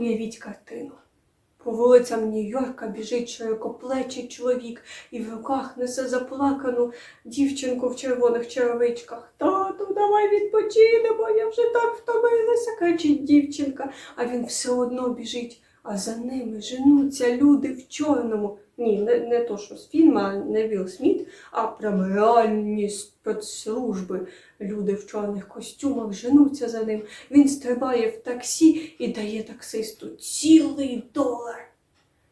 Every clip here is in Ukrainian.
Уявіть картину. По вулицям Нью-Йорка біжить широкоплечий чоловік і в руках несе заплакану дівчинку в червоних черевичках. Тату, давай відпочинемо, я вже так втомилася, кричить дівчинка, а він все одно біжить, а за ними женуться люди в чорному. Ні, не, не то, що з фільму, не Вілл Сміт, а прям реальні спецслужби. Люди в чорних костюмах женуться за ним. Він стрибає в таксі і дає таксисту цілий долар.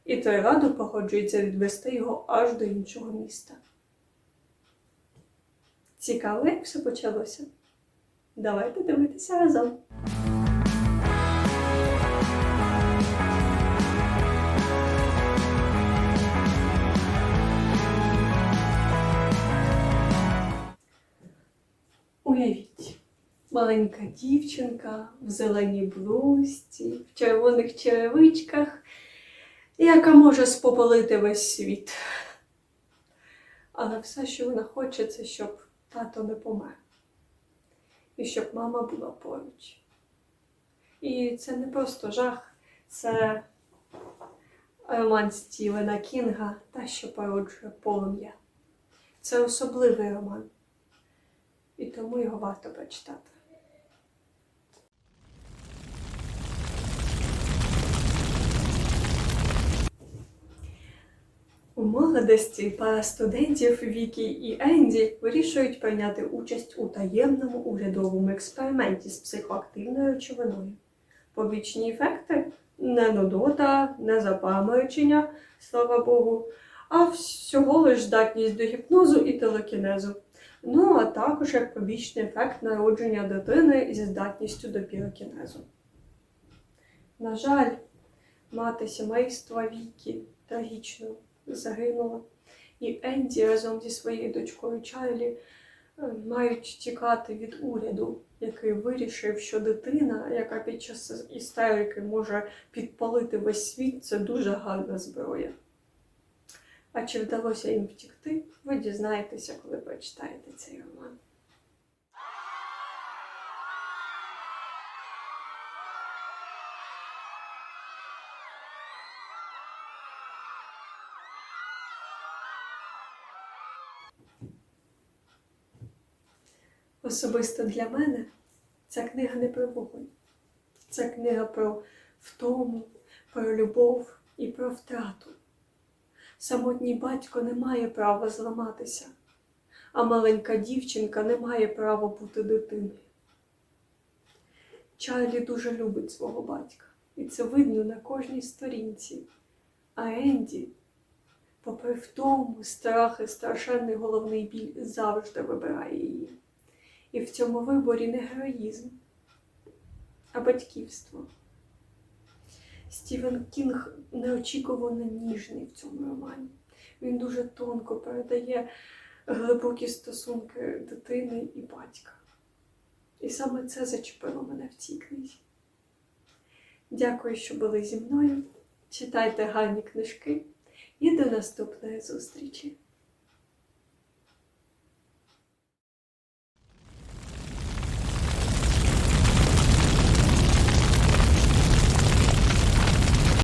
І той радо погоджується відвести його аж до іншого міста. Цікаво, як все почалося. Давайте дивитися разом. Уявіть, маленька дівчинка в зеленій блузці, в червоних черевичках, яка може спопалити весь світ. Але все, що вона хоче, це щоб тато не помер. І щоб мама була поруч. І це не просто жах, це роман Стівена Кінга та що породжує полум'я. Це особливий роман і тому його варто прочитати. У молодості пара студентів Вікі і Енді вирішують прийняти участь у таємному урядовому експерименті з психоактивною речовиною. Побічні ефекти не нудота, не запаморочення, слава Богу, а всього лиш здатність до гіпнозу і телекінезу. Ну, а також як побічний ефект народження дитини зі здатністю до пірокінезу. На жаль, мати сімейства Вікі трагічно загинула, і Енді разом зі своєю дочкою Чарлі е, мають тікати від уряду, який вирішив, що дитина, яка під час істерики може підпалити весь світ, це дуже гарна зброя. А чи вдалося їм втікти, ви дізнаєтеся, коли прочитаєте Особисто для мене ця книга не про вогонь. Це книга про втому, про любов і про втрату. Самотній батько не має права зламатися, а маленька дівчинка не має права бути дитиною. Чарлі дуже любить свого батька, і це видно на кожній сторінці. А Енді, попри втому, страх і страшенний головний біль, завжди вибирає її. І в цьому виборі не героїзм, а батьківство. Стівен Кінг неочікувано ніжний в цьому романі. Він дуже тонко передає глибокі стосунки дитини і батька. І саме це зачепило мене в цій книзі. Дякую, що були зі мною. Читайте гарні книжки і до наступної зустрічі!